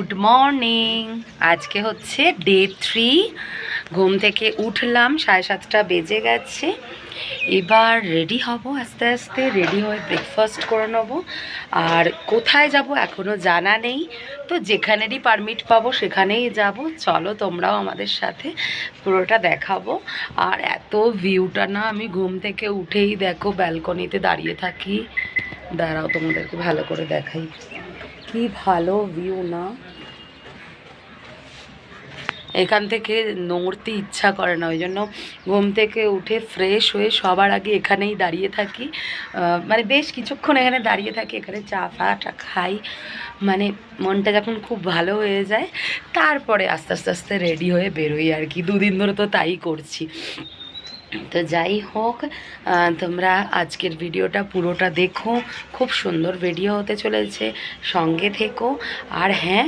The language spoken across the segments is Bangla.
গুড মর্নিং আজকে হচ্ছে ডে থ্রি ঘুম থেকে উঠলাম, সাড়ে সাতটা বেজে গেছে। এবার রেডি হব আস্তে আস্তে রেডি হয়ে ব্রেকফাস্ট করে নেব। আর কোথায় যাব এখনও জানা নেই। তো যেখানেরই পারমিট পাবো সেখানেই যাব। চলো তোমরাও আমাদের সাথে পুরোটা দেখাবো। আর এত ভিউটা না, আমি ঘুম থেকে উঠেই দেখো ব্যালকনিতে দাঁড়িয়ে থাকি। দাঁড়াও, তোমাদেরকে ভালো করে দেখাই। কি ভালো ভিউ না। এখান থেকে নড়তে ইচ্ছা করে না ওই জন্য ঘুম থেকে উঠে ফ্রেশ হয়ে সবার আগে এখানেই দাঁড়িয়ে থাকি। মানে বেশ কিছুক্ষণ এখানে দাঁড়িয়ে থাকি, এখানে চা ফাটা খাই। মানে মনটা যখন খুব ভালো হয়ে যায়, তারপরে আস্তে আস্তে আস্তে রেডি হয়ে বেরোই আর কি। দুদিন ধরে তো তাই করছি। তো যাই হোক তোমরা আজকের ভিডিওটা পুরোটা দেখো। খুব সুন্দর ভিডিও হতে চলেছে। সঙ্গে থেকো। আর হ্যাঁ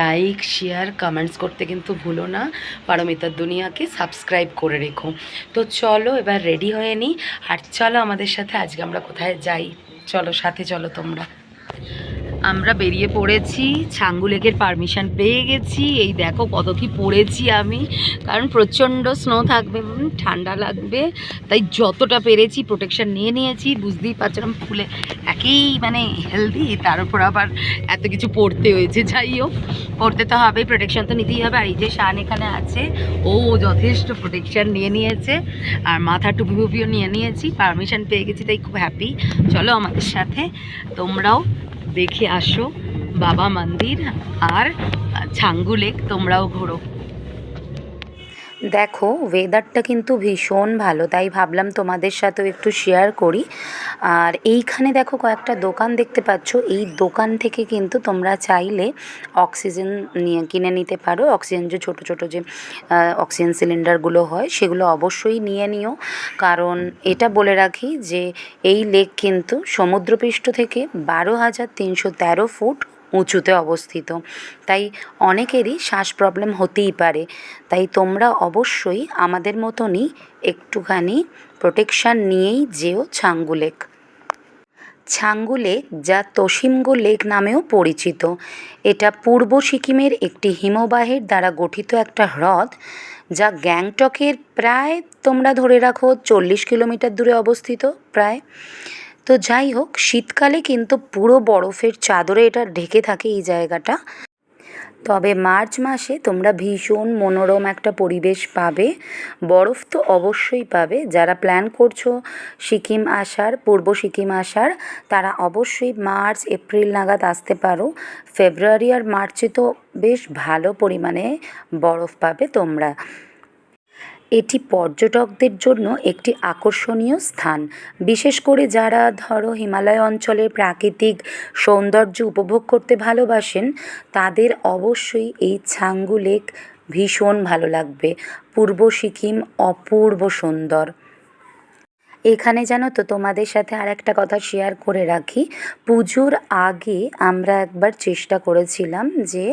লাইক শেয়ার কমেন্টস করতে কিন্তু ভুলো না। পারমিতার দুনিয়াকে সাবস্ক্রাইব করে রেখো। তো চলো, এবার রেডি হয়ে নিই আর চলো আমাদের সাথে আজকে আমরা কোথায় যাই? চলো, সাথে চলো তোমরা। আমরা বেরিয়ে পড়েছি, ছাঙ্গু লেকের পারমিশন পেয়ে গেছি, এই দেখো কত কি পড়েছি আমি, কারণ প্রচণ্ড স্নো থাকবে ঠান্ডা লাগবে, তাই যতটা পেরেছি প্রোটেকশন নিয়ে নিয়েছি, বুঝতেই পারছিলাম ফুলে একই মানে হেলদি তার উপর আবার এত কিছু পড়তে হয়েছে, যাই হোক, পড়তে তো হবেই প্রোটেকশন তো নিতেই হবে, আর এই যে শান এখানে আছে, ও যথেষ্ট প্রোটেকশন নিয়ে নিয়েছে, আর মাথা টুপি টুপিও নিয়ে নিয়েছি পারমিশন পেয়ে গেছি, তাই খুব হ্যাপি চলো আমাদের সাথে, তোমরাও দেখে আসো। বাবা মন্দির আর ছাঙ্গু লেক তোমরাও ঘোরো। দেখো ওয়েদারটা কিন্তু ভীষণ ভালো, তাই ভাবলাম তোমাদের সাথেও একটু শেয়ার করি। আর এইখানে দেখো কয়েকটা দোকান দেখতে পাচ্ছ, এই দোকান থেকে কিন্তু তোমরা চাইলে অক্সিজেন নিয়ে কিনে নিতে পারো। অক্সিজেন যে ছোটো ছোটো যে অক্সিজেন সিলিন্ডারগুলো হয়, সেগুলো অবশ্যই নিয়ে নিও। কারণ এটা বলে রাখি যে, এই লেক কিন্তু সমুদ্রপৃষ্ঠ থেকে বারো হাজার তিনশো তেরো ফুট উঁচুতে অবস্থিত। তাই অনেকেরই শ্বাস প্রবলেম হতেই পারে। তাই তোমরা অবশ্যই আমাদের মতনই একটুখানি প্রোটেকশান নিয়েই যেও ছাঙ্গু লেক ছাঙ্গু লেক যা তোশিমগো লেক নামেও পরিচিত। এটা পূর্ব সিকিমের একটি হিমবাহের দ্বারা গঠিত একটা হ্রদ, যা গ্যাংটকের প্রায়, তোমরা ধরে রাখো, চল্লিশ কিলোমিটার দূরে অবস্থিত, প্রায়। তো যাই হোক, শীতকালে কিন্তু পুরো বরফের চাদরে এটা ঢেকে থাকে এই জায়গাটা। তবে মার্চ মাসে তোমরা ভীষণ মনোরম একটা পরিবেশ পাবে। বরফ তো অবশ্যই পাবে। যারা প্ল্যান করছ সিকিম আসার, পূর্ব সিকিম আসার, তারা অবশ্যই মার্চ, এপ্রিল নাগাদ আসতে পারো। ফেব্রুয়ারি আর মার্চে তো বেশ ভালো পরিমাণে বরফ পাবে তোমরা। এটি পর্যটকদের জন্য একটি আকর্ষণীয় স্থান। বিশেষ করে যারা, ধরো, হিমালয় অঞ্চলের প্রাকৃতিক সৌন্দর্য উপভোগ করতে ভালোবাসেন, তাদের অবশ্যই এই ছাঙ্গু লেক ভীষণ ভালো লাগবে। পূর্ব সিকিম অপূর্ব সুন্দর। এখানে জানো তো তোমাদের সাথে আর একটা কথা শেয়ার করে রাখি। পুজোর আগে আমরা একবার চেষ্টা করেছিলাম যে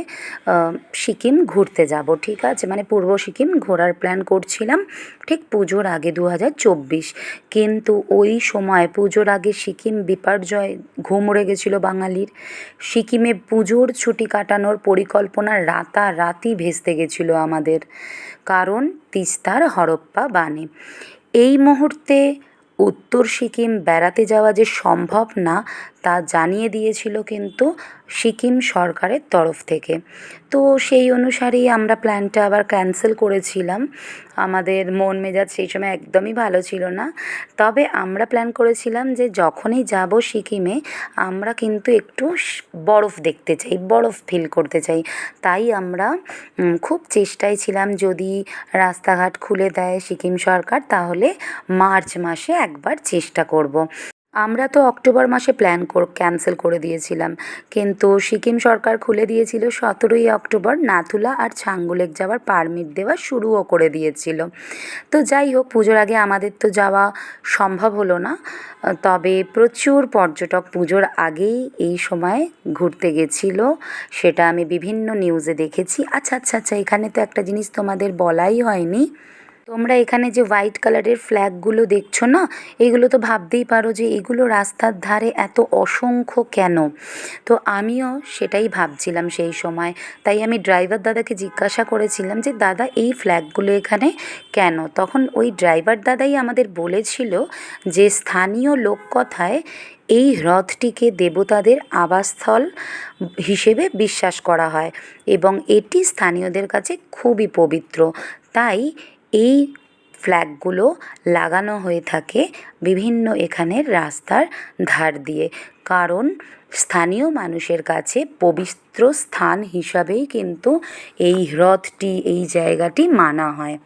সিকিম ঘুরতে যাব, ঠিক আছে? মানে পূর্ব সিকিম ঘোরার প্ল্যান করছিলাম ঠিক পুজোর আগে দু হাজার চব্বিশ। কিন্তু ওই সময় পুজোর আগে সিকিম বিপর্যয় ঘুম উড়ে গেছিল বাঙালির। সিকিমে পুজোর ছুটি কাটানোর পরিকল্পনা রাতারাতি ভেস্তে গেছিল আমাদের। কারণ তিস্তার হরপ্পা বানে। এই মুহূর্তে উত্তর সিকিম বেড়াতে যাওয়া যে সম্ভব না তা জানিয়ে দিয়েছিল কিন্তু সিকিম সরকারের তরফ থেকে। তো সেই অনুসারেই আমরা প্ল্যানটা আবার ক্যান্সেল করেছিলাম। আমাদের মন মেজাজ সেই সময় একদমই ভালো ছিল না। তবে আমরা প্ল্যান করেছিলাম যে যখনই যাব সিকিমে, আমরা কিন্তু একটু বরফ দেখতে চাই, বরফ ফিল করতে চাই। তাই আমরা খুব চেষ্টায় ছিলাম যদি রাস্তাঘাট খুলে দেয় সিকিম সরকার, তাহলে মার্চ মাসে একবার চেষ্টা করব। আমরা তো অক্টোবর মাসে প্ল্যান কর ক্যান্সেল করে দিয়েছিলাম। কিন্তু সিকিম সরকার খুলে দিয়েছিল সতেরোই অক্টোবর নাথুলা আর ছাঙ্গুলেক যাওয়ার পারমিট দেওয়া শুরুও করে দিয়েছিল। তো যাই হোক, পুজোর আগে আমাদের তো যাওয়া সম্ভব হলো না। তবে প্রচুর পর্যটক পুজোর আগেই এই সময় ঘুরতে গেছিল, সেটা আমি বিভিন্ন নিউজে দেখেছি। আচ্ছা আচ্ছা আচ্ছা এখানে তো একটা জিনিস তোমাদের বলাই হয়নি। তোমরা এখানে যে হোয়াইট কালারের ফ্ল্যাগগুলো দেখছ না, এগুলো তো ভাবতেই পারো যে এগুলো রাস্তার ধারে এত অসংখ্য কেন? তো আমিও সেটাই ভাবছিলাম সেই সময়। তাই আমি ড্রাইভার দাদাকে জিজ্ঞাসা করেছিলাম যে, দাদা, এই ফ্ল্যাগগুলো এখানে কেন? তখন ওই ড্রাইভার দাদাই আমাদের বলেছিল যে, স্থানীয় লোককথায় এই হ্রদটিকে দেবতাদের আবাসস্থল হিসেবে বিশ্বাস করা হয় এবং এটি স্থানীয়দের কাছে খুবই পবিত্র। তাই এই ফ্ল্যাগগুলো লাগানো হয়ে থাকে বিভিন্ন এখানের রাস্তার ধার দিয়ে। কারণ স্থানীয় মানুষের কাছে পবিত্র স্থান হিসাবেই কিন্তু এই হ্রদটি, এই জায়গাটি মানা হয়।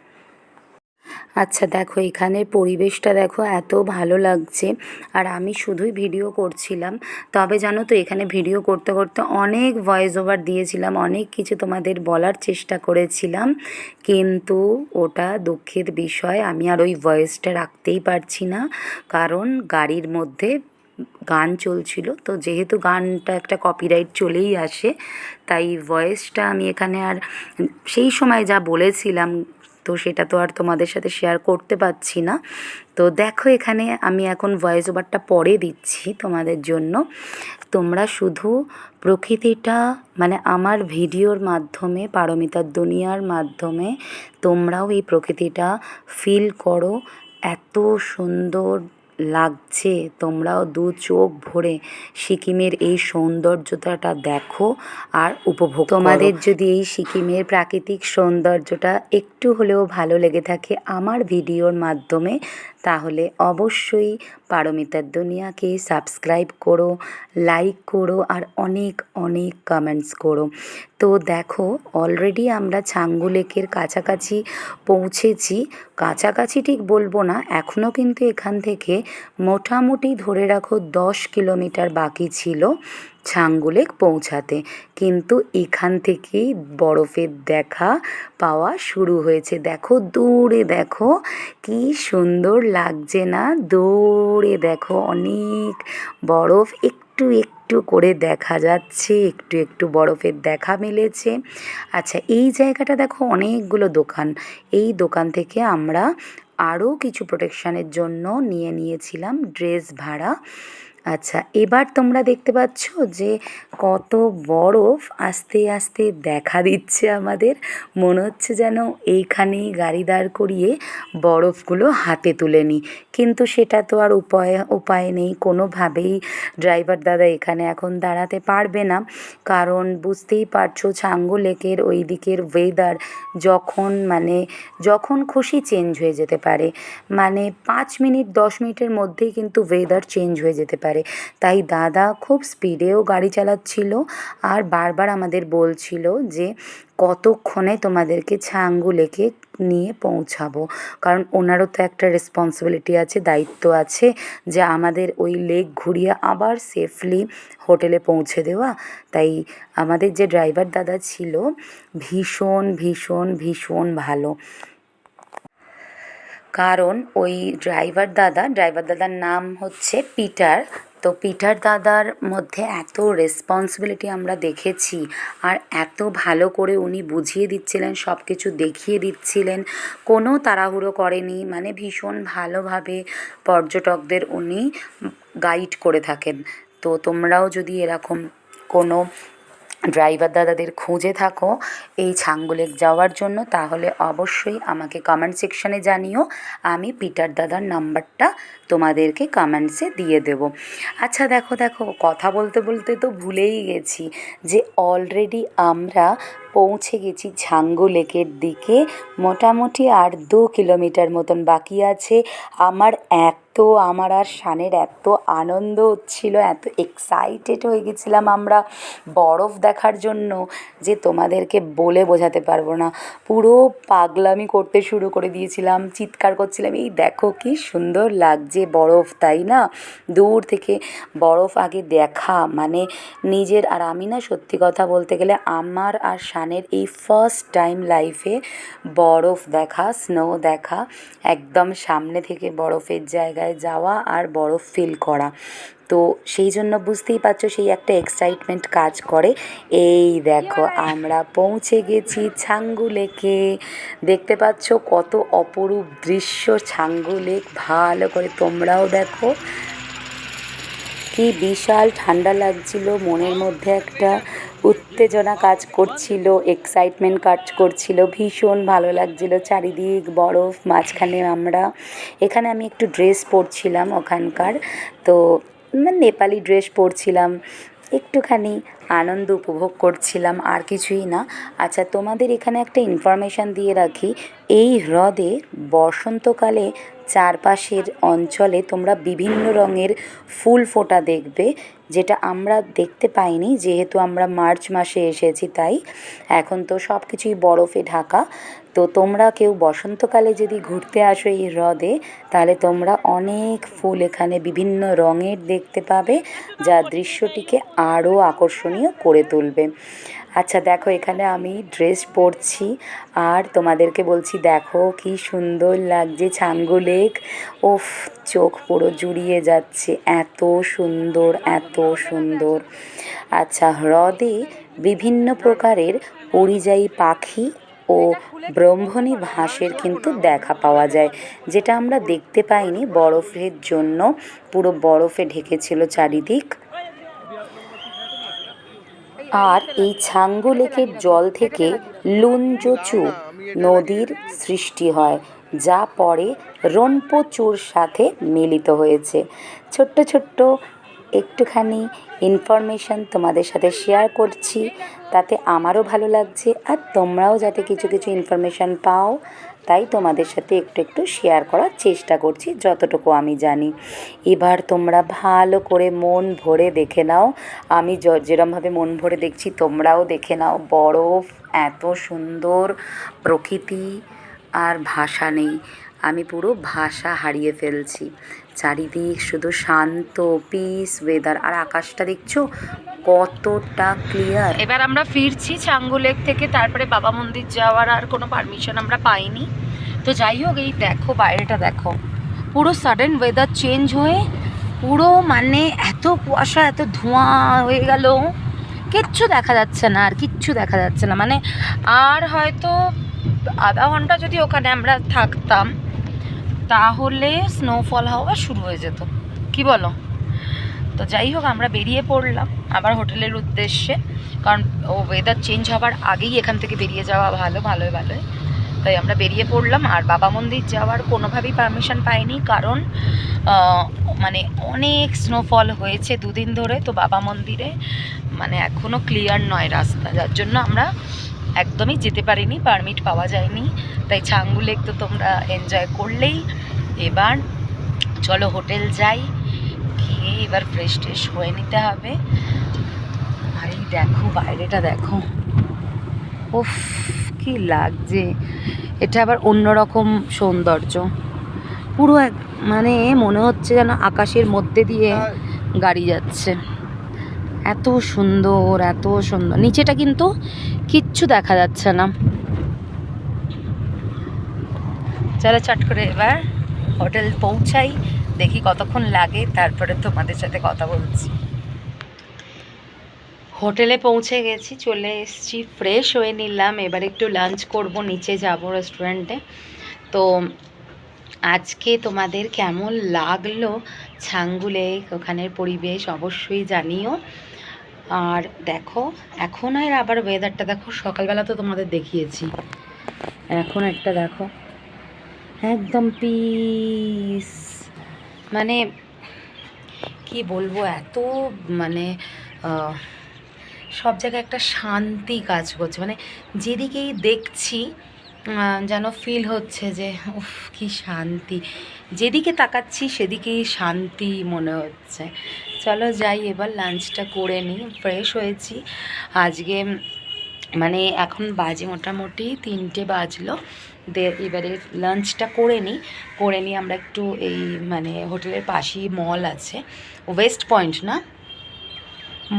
আচ্ছা দেখো, এখানের পরিবেশটা দেখো এত ভালো লাগছে। আর আমি শুধুই ভিডিও করছিলাম। তবে জানো তো, এখানে ভিডিও করতে করতে অনেক ভয়েস ওভার দিয়েছিলাম, অনেক কিছু তোমাদের বলার চেষ্টা করেছিলাম। কিন্তু ওটা দুঃখের বিষয়, আমি আর ওই ভয়েসটা রাখতেই পারছি না। কারণ গাড়ির মধ্যে গান চলছিল, তো যেহেতু গানটা একটা কপিরাইট চলেই আসে, তাই ভয়েসটা আমি এখানে আর সেই সময় যা বলেছিলাম তো সেটা তো আর তোমাদের সাথে শেয়ার করতে পারছি না। তো দেখো এখানে আমি এখন ভয়েস ওভারটা পরে দিচ্ছি তোমাদের জন্য। তোমরা শুধু প্রকৃতিটা মানে আমার ভিডিওর মাধ্যমে, পারমিতার দুনিয়ার মাধ্যমে তোমরাও এই প্রকৃতিটা ফিল করো। এত সুন্দর লাগছে। তোমরাও দু চোখ ভরে সিকিমের এই সৌন্দর্যতাটা দেখো আর উপভোগ তোমাদের যদি এই সিকিমের প্রাকৃতিক সৌন্দর্যটা একটু হলেও ভালো লেগে থাকে আমার ভিডিওর মাধ্যমে, তাহলে অবশ্যই পারমিতার দুনিয়াকে সাবস্ক্রাইব করো, লাইক করো আর অনেক অনেক কমেন্টস করো। তো দেখো অলরেডি আমরা ছাঙ্গু লেকের কাছাকাছি পৌঁছেছি। কাছাকাছি ঠিক বলব না এখনও কিন্তু এখান থেকে মোটামুটি ধরে রাখো দশ কিলোমিটার বাকি ছিল ছাঙ্গু লেক পৌঁছাতে। কিন্তু এখান থেকেই বরফের দেখা পাওয়া শুরু হয়েছে। দেখো, দূরে দেখো, কি সুন্দর লাগছে না? দূরে দেখো, অনেক বরফ, একটু একটু একটু করে দেখা যাচ্ছে, একটু একটু বরফের দেখা মিলেছে। আচ্ছা এই জায়গাটা দেখো অনেকগুলো দোকান। এই দোকান থেকে আমরা আরও কিছু প্রোটেকশানের জন্য নিয়ে নিয়েছিলাম ড্রেস ভাড়া। আচ্ছা এবার তোমরা দেখতে পাচ্ছ যে কত বরফ আস্তে আস্তে দেখা দিচ্ছে আমাদের। মনে হচ্ছে যেন এইখানেই গাড়ি দাঁড় করিয়ে বরফগুলো হাতে তুলে নিই। কিন্তু সেটা তো আর উপায় উপায় নেই। কোনোভাবেই ড্রাইভার দাদা এখানে এখন দাঁড়াতে পারবে না। কারণ বুঝতেই পারছ ছাঙ্গু লেকের ওই দিকের ওয়েদার যখন মানে যখন খুশি চেঞ্জ হয়ে যেতে পারে। মানে পাঁচ মিনিট, দশ মিনিটের মধ্যেই কিন্তু ওয়েদার চেঞ্জ হয়ে যেতে পারে। তাই দাদা খুব স্পিডেও গাড়ি চালাচ্ছিল আর বারবার আমাদের বলছিল যে, কতক্ষণে তোমাদেরকে ছাঙ্গু লেকে নিয়ে পৌঁছাবো? কারণ ওনারও তো একটা রেসপন্সিবিলিটি আছে, দায়িত্ব আছে যে আমাদের ওই লেক ঘুরিয়ে আবার সেফলি হোটেলে পৌঁছে দেওয়া। তাই আমাদের যে ড্রাইভার দাদা ছিল, ভীষণ ভীষণ ভীষণ ভালো। কারণ ওই ড্রাইভার দাদা ড্রাইভার দাদার নাম হচ্ছে পিটার। তো পিটার দাদার মধ্যে এত রেসপন্সিবিলিটি আমরা দেখেছি আর এত ভালো করে উনি বুঝিয়ে দিচ্ছিলেন সব কিছু দেখিয়ে দিচ্ছিলেন। কোনো তাড়াহুড়ো করেনি মানে ভীষণ ভালোভাবে পর্যটকদের উনি গাইড করে থাকেন। তো তোমরাও যদি এরকম কোনো ড্রাইভার দাদাদের খুঁজে থাকো এই ছাঙ্গু লেক যাওয়ার জন্য, তাহলে অবশ্যই আমাকে কমেন্ট সেকশানে জানিও। আমি পিটার দাদার নাম্বারটা তোমাদেরকে কমেন্টসে দিয়ে দেব। আচ্ছা দেখো দেখো, কথা বলতে বলতে তো ভুলেই গেছি যে অলরেডি আমরা পৌঁছে গেছি ঝাঙ্গু লেকের দিকে। মোটামুটি আর দু কিলোমিটার মতন বাকি আছে। আমার এত আমার আর শানের এত আনন্দ হচ্ছিল, এত এক্সাইটেড হয়ে গেছিলাম আমরা বরফ দেখার জন্য যে তোমাদেরকে বলে বোঝাতে পারব না। পুরো পাগলামি করতে শুরু করে দিয়েছিলাম, চিৎকার করছিলাম, এই দেখো কি সুন্দর লাগছে বরফ, তাই না? দূর থেকে বরফ আগে দেখা মানে নিজের, আর আমি না সত্যি কথা বলতে গেলে আমার আর শানের এই ফার্স্ট টাইম লাইফে বরফ দেখা স্নো দেখা, একদম সামনে থেকে বরফের জায়গায় জায়গায় যাওয়া আর বরফ ফিল করা। তো সেই জন্য বুঝতেই পারছ সেই একটা এক্সাইটমেন্ট কাজ করে। এই দেখো আমরা পৌঁছে গেছি ছাঙ্গু লেকে। দেখতে পাচ্ছ কত অপরূপ দৃশ্য ছাঙ্গু লেক। ভালো করে তোমরাও দেখো। কি বিশাল ঠান্ডা লাগছিল, মনের মধ্যে একটা উত্তেজনা কাজ করছিল এক্সাইটমেন্ট কাজ করছিল, ভীষণ ভালো লাগছিল। চারিদিক বরফ, মাঝখানে আমরা, এখানে আমি একটু ড্রেস পরছিলাম ওখানকার। তো মানে নেপালি ড্রেস পরছিলাম। একটুখানি আনন্দ উপভোগ করছিলাম, আর কিছুই না। আচ্ছা তোমাদের এখানে একটা ইনফরমেশান দিয়ে রাখি। এই হ্রদে বসন্তকালে চারপাশের অঞ্চলে তোমরা বিভিন্ন রঙের ফুল ফোটা দেখবে, যেটা আমরা দেখতে পাইনি, যেহেতু আমরা মার্চ মাসে এসেছি, তাই। এখন তো সব কিছুই বরফে ঢাকা। তো তোমরা কেউ বসন্তকালে যদি ঘুরতে আসো এই হ্রদে, তাহলে তোমরা অনেক ফুল এখানে বিভিন্ন রঙের দেখতে পাবে, যা দৃশ্যটিকে আরও আকর্ষণীয় করে তুলবে। আচ্ছা দেখো, এখানে আমি ড্রেস পরছি, আর তোমাদেরকে বলছি, দেখো কি সুন্দর লাগছে ছাঙ্গু লেক। ওফ চোখ পুরো জুড়িয়ে যাচ্ছে, এত সুন্দর এত সুন্দর। আচ্ছা হ্রদে বিভিন্ন প্রকারের পরিযায়ী পাখি ও ব্রহ্মণী ভাসের কিন্তু দেখা পাওয়া যায়। যেটা আমরা দেখতে পাইনি বরফের জন্য। পুরো বরফে ঢেকেছিল চারিদিক। আর এই ছাঙ্গু লেকের জল থেকে লুনজোচু নদীর সৃষ্টি হয়, যা পরে রনপোচুর সাথে মিলিত হয়েছে। ছোট্ট ছোট্ট একটুখানি ইনফরমেশান তোমাদের সাথে শেয়ার করছি, তাতে আমারও ভালো লাগছে আর তোমরাও যাতে কিছু কিছু ইনফরমেশান পাও, তাই তোমাদের সাথে একটু একটু শেয়ার করার চেষ্টা করছি, যতটুকু আমি জানি। এবার তোমরা ভালো করে মন ভরে দেখে নাও। আমি যেরমভাবে মন ভরে দেখছি, তোমরাও দেখে নাও। বরফ, এত সুন্দর প্রকৃতি আর ভাষা নেই। আমি পুরো ভাষা হারিয়ে ফেলছি। চারিদিক শুধু শান্ত পিস ওয়েদার আর আকাশটা দেখছ কতটা ক্লিয়ার এবার আমরা ফিরছি ছাঙ্গু লেক থেকে, তারপরে বাবা মন্দির যাওয়ার আর কোনো পারমিশন আমরা পাইনি। তো যাই হোক, এই দেখো, বাইরেটা দেখো। পুরো সাডেন ওয়েদার চেঞ্জ হয়ে, পুরো মানে এত কুয়াশা, এত ধোঁয়া হয়ে গেল। কিচ্ছু দেখা যাচ্ছে না, আর কিচ্ছু দেখা যাচ্ছে না। মানে আর হয়তো আধা ঘণ্টা যদি ওখানে আমরা থাকতাম তাহলে স্নোফল হওয়া শুরু হয়ে যেত। কি বলো? তো যাই হোক, আমরা বেরিয়ে পড়লাম আবার হোটেলের উদ্দেশ্যে। কারণ, ও ওয়েদার চেঞ্জ হওয়ার আগেই এখান থেকে বেরিয়ে যাওয়া ভালো, ভালোই ভালোই। তাই আমরা বেরিয়ে পড়লাম, আর বাবা মন্দির যাওয়ার কোনোভাবেই পারমিশন পাইনি। কারণ মানে অনেক স্নোফল হয়েছে দুদিন ধরে। তো বাবা মন্দিরে মানে এখনও ক্লিয়ার নয় রাস্তা। যার জন্য আমরা একদমই যেতে পারিনি পারমিট পাওয়া যায়নি। তাই ছাঙ্গু লেক তো তোমরা এনজয় করলেই। এবার চলো হোটেল যাই। গিয়ে এবার ফ্রেশ ট্রেশ হয়ে নিতে হবে। আর এই দেখো বাইরেটা দেখো। উফ কি লাগছে। এটা আবার অন্যরকম সৌন্দর্য। পুরো এক মানে মনে হচ্ছে যেন আকাশের মধ্যে দিয়ে গাড়ি যাচ্ছে। এত সুন্দর এত সুন্দর। নিচেটা কিন্তু কিচ্ছু দেখা যাচ্ছে না। চলো চট করে এবার হোটেল পৌঁছাই, দেখি কতক্ষণ লাগে, তারপরে তোমাদের সাথে কথা বলছি। হোটেলে পৌঁছে গেছি, চলে এসেছি, ফ্রেশ হয়ে নিলাম। এবার একটু লাঞ্চ করব, নিচে যাব রেস্টুরেন্টে তো আজকে তোমাদের কেমন লাগল? ছাঙ্গুলে ওখানের পরিবেশ অবশ্যই জানিও। আর দেখো, এখন আর আবার ওয়েদারটা দেখো, সকালবেলা তো তোমাদের দেখিয়েছি। এখন একটা দেখো, একদম পিস মানে কি বলব, এত মানে সব জায়গায় একটা শান্তি কাজ করছে। মানে যেদিকেই দেখছি যেন ফিল হচ্ছে যে, উফ, কি শান্তি। যেদিকে তাকাচ্ছি, সেদিকেই শান্তি মনে হচ্ছে। চলো যাই, এবার লাঞ্চটা করে নিই ফ্রেশ হয়েছি। আজকে মানে এখন বাজে মোটামুটি তিনটে বাজলো। দে, এবারে লাঞ্চটা করে নিই করে নিই আমরা একটু এই মানে হোটেলের পাশেই মল আছে। ওয়েস্ট পয়েন্ট না?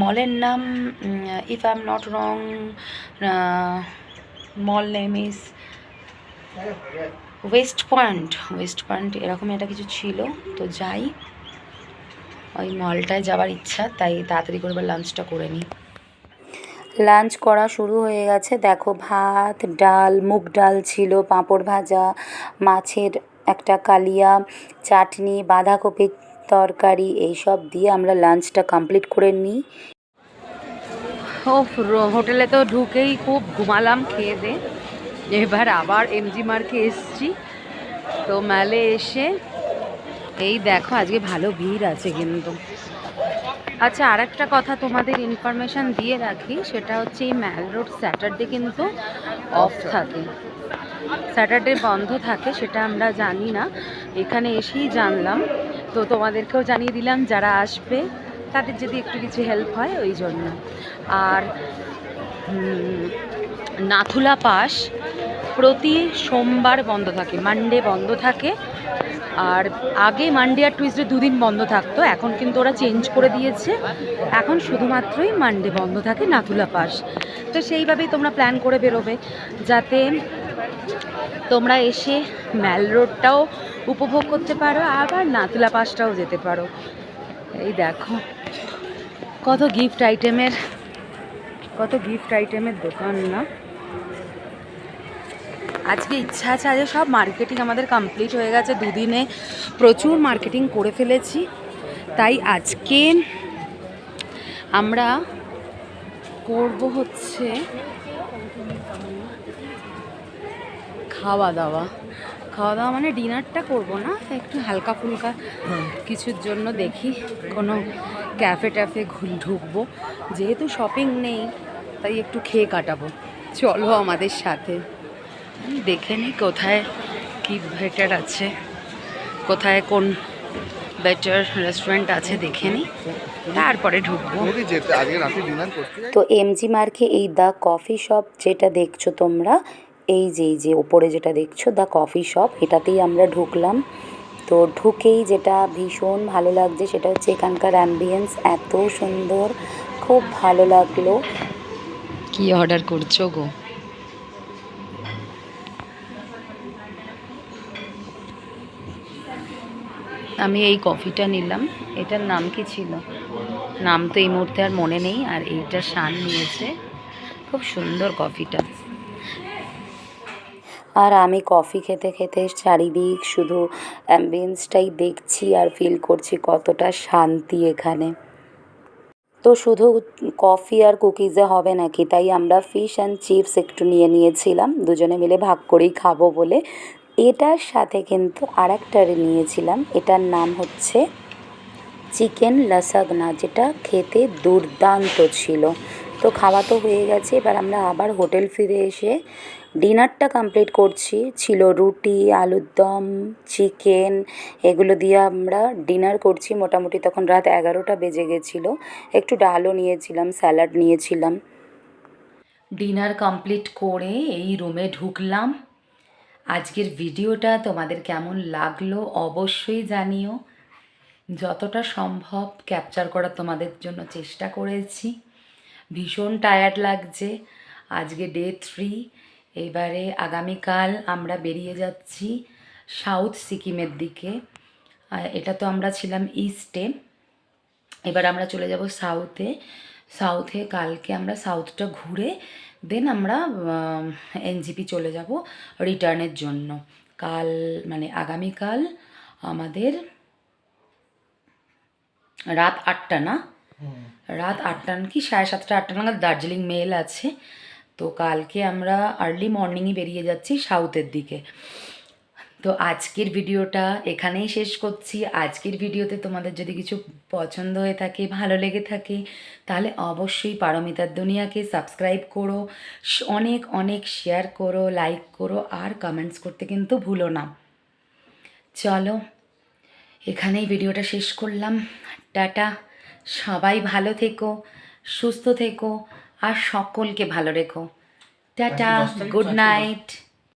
মলের নাম if I am not wrong mall name is West Point West Point এরকম একটা কিছু ছিল। তো যাই। ওই মলটায় যাওয়ার ইচ্ছা তাই তাড়াতাড়ি করে এবার লাঞ্চটা করে নিই। লাঞ্চ করা শুরু হয়ে গেছে। দেখো ভাত ডাল মুগ ডাল ছিল পাঁপড় ভাজা মাছের একটা কালিয়া চাটনি বাঁধাকপির তরকারি এইসব দিয়ে আমরা লাঞ্চটা কমপ্লিট করে নিই। হোটেলে তো ঢুকেই খুব ঘুমালাম খেয়ে দে। এবার আবার এমজি মার্কে এসছি। তো ম্যালে এসে এই দেখো, আজকে ভালো ভিড় আছে কিন্তু। আচ্ছা আর একটা কথা তোমাদের ইনফরমেশান দিয়ে রাখি, সেটা হচ্ছে এই ম্যাল রোড স্যাটারডে কিন্তু অফ থাকে। স্যাটারডে বন্ধ থাকে, সেটা আমরা জানি না। এখানে এসেই জানলাম। তো তোমাদেরকেও জানিয়ে দিলাম, যারা আসবে, তাদের যদি একটু কিছু হেল্প হয়, ওই জন্য। আর নাথুলা পাস প্রতি সোমবার বন্ধ থাকে মানডে বন্ধ থাকে। আর আগে মানডে আর টুইসডে দুদিন বন্ধ থাকতো, এখন কিন্তু ওরা চেঞ্জ করে দিয়েছে। এখন শুধুমাত্রই মানডে বন্ধ থাকে নাথুলা পাস। তো সেইভাবেই তোমরা প্ল্যান করে বেরোবে, যাতে তোমরা এসে ম্যাল রোডটাও উপভোগ করতে পারো, আবার নাথুলা পাসটাও যেতে পারো। এই দেখো, কত গিফট আইটেমের কত গিফট আইটেমের দোকান না? আজকে ইচ্ছা আছে, আজকে সব মার্কেটিং আমাদের কমপ্লিট হয়ে গেছে। দুদিনে প্রচুর মার্কেটিং করে ফেলেছি। তাই আজকে আমরা করব হচ্ছে খাওয়া দাওয়া খাওয়া দাওয়া মানে ডিনারটা করব না, একটু হালকা ফুলকা কিছুর জন্য দেখি। কোনো ক্যাফে ট্যাফে ঘু- ঢুকবো। যেহেতু শপিং নেই, তাই একটু খেয়ে কাটাবো। চলো আমাদের সাথে। দেখে নিই কোথায় কি বেটার আছে কোথায় কোন বেটার রেস্টুরেন্ট আছে দেখে নিই তারপরে ঢুকবো। তো এমজি মার্কে এই দ্য কফি শপ যেটা দেখছ তোমরা এই যে এই যে ওপরে যেটা দেখছ দ্য কফি শপ এটাতেই আমরা ঢুকলাম। তো ঢুকেই যেটা ভীষণ ভালো লাগছে সেটা হচ্ছে এখানকার অ্যাম্বিয়েন্স এত সুন্দর খুব ভালো লাগল। কি অর্ডার করছ গো? আমি এই কফিটা নিলাম। এটার নাম কি ছিল? নাম তো এই মুহূর্তে আর মনে নেই, আর এইটা শান নিয়েছে। খুব সুন্দর কফিটা। আর আমি কফি খেতে খেতে চারিদিক শুধু অ্যাম্বিয়েন্সটাই দেখছি আর ফিল করছি কতটা শান্তি এখানে। তো শুধু কফি আর কুকিজে হবে নাকি? তাই আমরা ফিশ অ্যান্ড চিপস একটু নিয়ে নিয়েছিলাম। দুজনে মিলে ভাগ করেই খাব বলে এটার সাথে কিন্তু আর একটা নিয়েছিলাম। এটার নাম হচ্ছে চিকেন লাসাগনা, যেটা খেতে দুর্দান্ত ছিল। তো খাওয়া তো হয়ে গেছে, এবার আমরা আবার হোটেল ফিরে এসে ডিনারটা কমপ্লিট করছি। ছিল রুটি, আলুর দম, চিকেন, এগুলো দিয়ে আমরা ডিনার করছি। মোটামুটি তখন রাত এগারোটা বেজে গেছিল। একটু ডালও নিয়েছিলাম, স্যালাড নিয়েছিলাম। ডিনার কমপ্লিট করে এই রুমে ঢুকলাম। আজকের ভিডিওটা তোমাদের কেমন লাগল অবশ্যই জানিও। যতটা সম্ভব ক্যাপচার করার তোমাদের জন্য চেষ্টা করেছি। ভীষণ টায়ার্ড লাগছে। আজকে ডে থ্রি এবারে আগামীকাল আমরা বেরিয়ে যাচ্ছি সাউথ সিকিমের দিকে। এটা তো আমরা ছিলাম ইস্টে এবার আমরা চলে যাব সাউথে সাউথে কালকে আমরা সাউথটা ঘুরে দেন আমরা এনজিপি চলে যাব রিটার্নের জন্য। কাল মানে আগামীকাল আমাদের রাত আটটা না? রাত আটটা কি? সাড়ে সাতটা আটটা নাগাদ দার্জিলিং মেল আছে। তো কালকে আমরা আর্লি মর্নিংই বেরিয়ে যাচ্ছি সাউথের দিকে। তো আজকের ভিডিওটা এখানেই শেষ করছি। আজকের ভিডিওতে তোমাদের যদি কিছু পছন্দ হয়ে থাকে ভালো লেগে থাকে তাহলে অবশ্যই পারমিতার দুনিয়াকে সাবস্ক্রাইব করো অনেক অনেক শেয়ার করো লাইক করো আর কমেন্টস করতে কিন্তু ভুলো না। চলো এখানেই ভিডিওটা শেষ করলাম। টাটা। সবাই ভালো থেকো সুস্থ থেকো আর সকলকে ভালো রেখো। Tata good night